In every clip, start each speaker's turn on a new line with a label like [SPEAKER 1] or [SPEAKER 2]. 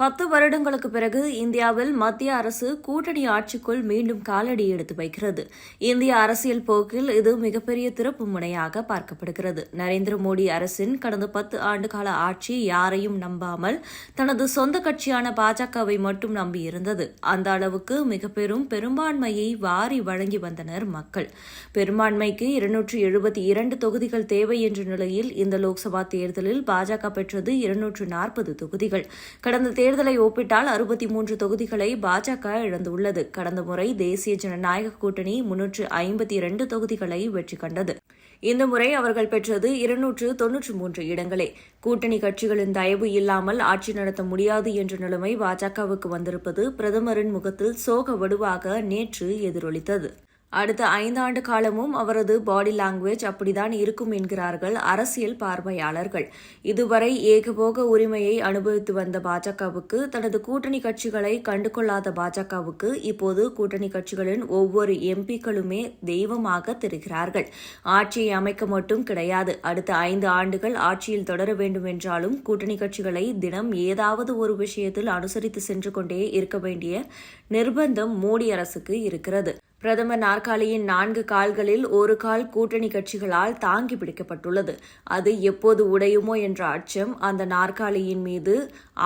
[SPEAKER 1] பத்து வருடங்களுக்கு பிறகு இந்தியாவில் மத்திய அரசு கூட்டணி ஆட்சிக்குள் மீண்டும் காலடி எடுத்து வைக்கிறது. இந்திய அரசியல் போக்கில் இது மிகப்பெரிய திருப்பு முனையாக பார்க்கப்படுகிறது. நரேந்திர மோடி அரசின் கடந்த பத்து ஆண்டுகால ஆட்சி யாரையும் நம்பாமல் தனது சொந்த கட்சியான பாஜகவை மட்டும் நம்பியிருந்தது. அந்த அளவுக்கு மிக பெரும் பெரும்பான்மையை வாரி வழங்கி வந்தனர் மக்கள். பெரும்பான்மைக்கு இருநூற்றி எழுபத்தி இரண்டு தொகுதிகள் தேவை என்ற நிலையில் இந்த லோக்சபா தேர்தலில் பாஜக பெற்றது இருநூற்று நாற்பது தொகுதிகள். கடந்த தேர்தலை ஒப்பிட்டால் அறுபத்தி மூன்று தொகுதிகளை பாஜக இழந்துள்ளது. கடந்த முறை தேசிய ஜனநாயக கூட்டணி முன்னூற்று ஐம்பத்தி இரண்டு தொகுதிகளை வெற்றி கண்டது. இந்த முறை அவர்கள் பெற்றது இருநூற்று தொன்னூற்று மூன்று இடங்களே. கூட்டணி கட்சிகளின் தயவு இல்லாமல் ஆட்சி நடத்த முடியாது என்ற நிலைமை பாஜகவுக்கு வந்திருப்பது பிரதமரின் முகத்தில் சோக வடுவாக நேற்று எதிரொலித்தது. அடுத்த ஐந்தாண்டு காலமும் அவரது பாடி லாங்குவேஜ் அப்படிதான் இருக்கும் என்கிறார்கள் அரசியல் பார்வையாளர்கள். இதுவரை ஏகபோக உரிமையை அனுபவித்து வந்த பாஜகவுக்கு தனது கூட்டணி கட்சிகளை கண்டுகொள்ளாத பாஜகவுக்கு இப்போது கூட்டணி கட்சிகளின் ஒவ்வொரு எம்பிக்களுமே தெய்வமாக தெரிகிறார்கள். ஆட்சியை அமைக்க மட்டும் கிடையாது. அடுத்த ஐந்து ஆண்டுகள் ஆட்சியில் தொடர வேண்டும் என்றாலும் கூட்டணி கட்சிகளை தினம் ஏதாவது ஒரு விஷயத்தில் அனுசரித்து சென்று கொண்டே இருக்க வேண்டிய நிர்பந்தம் மோடி அரசுக்கு இருக்கிறது. பிரதமர் நாற்காலியின் நான்கு கால்களில் ஒரு கால் கூட்டணி கட்சிகளால் தாங்கி பிடிக்கப்பட்டுள்ளது. அது எப்போது உடையுமோ என்ற அச்சம் அந்த நாற்காலியின் மீது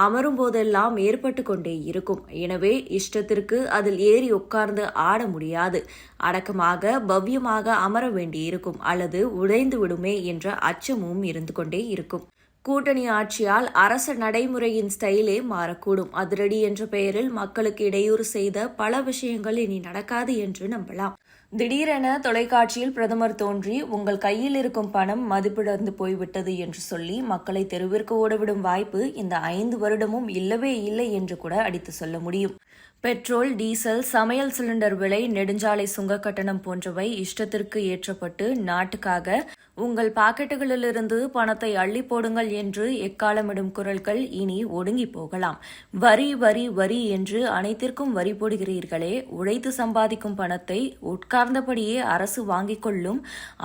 [SPEAKER 1] அமரும் போதெல்லாம் ஏற்பட்டு கொண்டே இருக்கும். எனவே இஷ்டத்திற்கு அதில் ஏறி உட்கார்ந்து ஆட முடியாது. அடக்கமாக பவ்யமாக அமர வேண்டியிருக்கும் அல்லது உடைந்து விடுமே என்ற அச்சமும் இருந்து கொண்டே இருக்கும். கூட்டணி ஆட்சியால் அரச நடைமுறையின் ஸ்டைலே மாறக்கூடும். அதிரடி என்ற பெயரில் மக்களுக்கு இடையூறு செய்த பல விஷயங்கள் இனி நடக்காது என்று நம்பலாம். திடீரென தொலைக்காட்சியில் பிரதமர் தோன்றி உங்கள் கையில் இருக்கும் பணம் மதிப்பிழந்து போய்விட்டது என்று சொல்லி மக்களை தெருவிற்கு ஓடவிடும் வாய்ப்பு இந்த ஐந்து வருடமும் இல்லவே இல்லை என்று கூட அடித்து சொல்ல முடியும். பெட்ரோல் டீசல் சமையல் சிலிண்டர் விலை நெடுஞ்சாலை சுங்க கட்டணம் போன்றவை இஷ்டத்திற்கு ஏற்றப்பட்டு நாட்டுக்காக உங்கள் பாக்கெட்டுகளிலிருந்து பணத்தை அள்ளி போடுங்கள் என்று எக்காலமிடும் குரல்கள் இனி ஒடுங்கி போகலாம். வரி வரி வரி என்று அனைத்திற்கும் வரி போடுகிறீர்களே. உழைத்து சம்பாதிக்கும் பணத்தை உட்கார்ந்தபடியே அரசு வாங்கிக் கொள்ளும்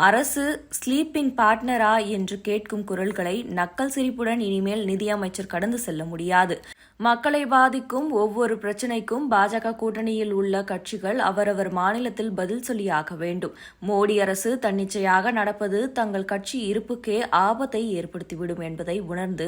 [SPEAKER 1] அரசு ஸ்லீப்பிங் பார்ட்னரா என்று கேட்கும் குரல்களை நக்கல் சிரிப்புடன் இனிமேல் நிதியமைச்சர் கடந்து செல்ல முடியாது. மக்களை பாதிக்கும் ஒவ்வொரு பிரச்சினைக்கும் பாஜக கூட்டணியில் உள்ள கட்சிகள் அவரவர் மாநிலத்தில் பதில் சொல்லியாக வேண்டும். மோடி அரசு தன்னிச்சையாக நடப்பது தங்கள் கட்சி இருப்புக்கே ஆபத்தை ஏற்படுத்திவிடும் என்பதை உணர்ந்து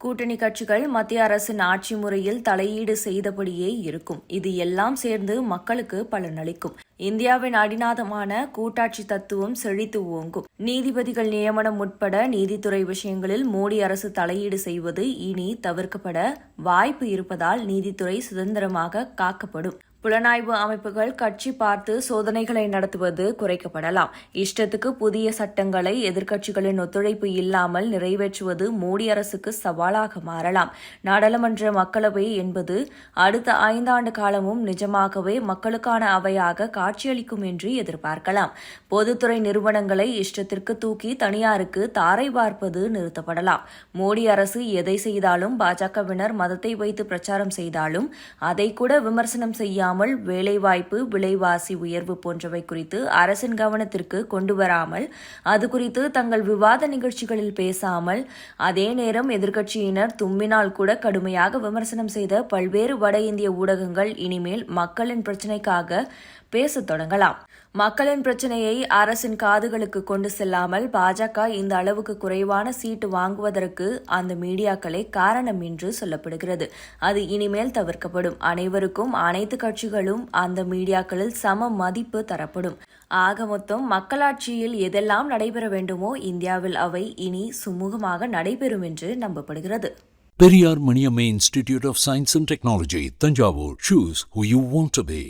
[SPEAKER 1] கூட்டணி கட்சிகள் மத்திய அரசின் ஆட்சி முறையில் தலையீடு செய்தபடியே இருக்கும். இது எல்லாம் சேர்ந்து மக்களுக்கு பலனளிக்கும். இந்தியாவின் அடிநாதமான கூட்டாட்சி தத்துவம் செழித்து ஓங்கும். நீதிபதிகள் நியமனம் உட்பட நீதித்துறை விஷயங்களில் மோடி அரசு தலையீடு செய்வது இனி தவிர்க்கப்பட வாய்ப்பு இருப்பதால் நீதித்துறை சுதந்திரமாக காக்கப்படும். புலனாய்வு அமைப்புகள் கட்சி பார்த்து சோதனைகளை நடத்துவது குறைக்கப்படலாம். இஷ்டத்துக்கு புதிய சட்டங்களை எதிர்க்கட்சிகளின் ஒத்துழைப்பு இல்லாமல் நிறைவேற்றுவது மோடி அரசுக்கு சவாலாக மாறலாம். நாடாளுமன்ற மக்களவை என்பது அடுத்த ஐந்தாண்டு காலமும் நிஜமாகவே மக்களுக்கான அவையாக காட்சியளிக்கும் என்று எதிர்பார்க்கலாம். பொதுத்துறை நிறுவனங்களை இஷ்டத்திற்கு தூக்கி தனியாருக்கு தாரை பார்ப்பது நிறுத்தப்படலாம். மோடி அரசு எதை செய்தாலும் பாஜகவினர் மதத்தை வைத்து பிரச்சாரம் செய்தாலும் அதை கூட விமர்சனம் செய்யாமல் இல்லாமல் வேலைவாய்ப்பு விலைவாசி உயர்வு போன்றவை குறித்து அரசின் கவனத்திற்கு கொண்டு வராமல் அது குறித்து தங்கள் விவாத நிகழ்ச்சிகளில் பேசாமல் அதே நேரம் எதிர்க்கட்சியினர் தும்பினால் கூட கடுமையாக விமர்சனம் செய்த பல்வேறு வட இந்திய ஊடகங்கள் இனிமேல் மக்களின் பிரச்சினைக்காக பேசத் தொடங்கலாம். மக்களின் பிரச்சனையை அரசின் காதுகளுக்கு கொண்டு செல்லாமல் பாஜக இந்த அளவுக்கு குறைவான சீட்டு வாங்குவதற்கு அந்த மீடியாக்களே காரணம் என்று சொல்லப்படுகிறது. அது இனிமேல் தவிர்க்கப்படும். அனைவருக்கும் அனைத்து கட்சிகளும் அந்த மீடியாக்களில் சம மதிப்பு தரப்படும். ஆக மொத்தம் மக்களாட்சியில் எதெல்லாம் நடைபெற வேண்டுமோ இந்தியாவில் அவை இனி சுமூகமாக நடைபெறும் என்று நம்பப்படுகிறது.
[SPEAKER 2] Periyar Maniammai institute of science and technology Thanjavur. Choose who you want to be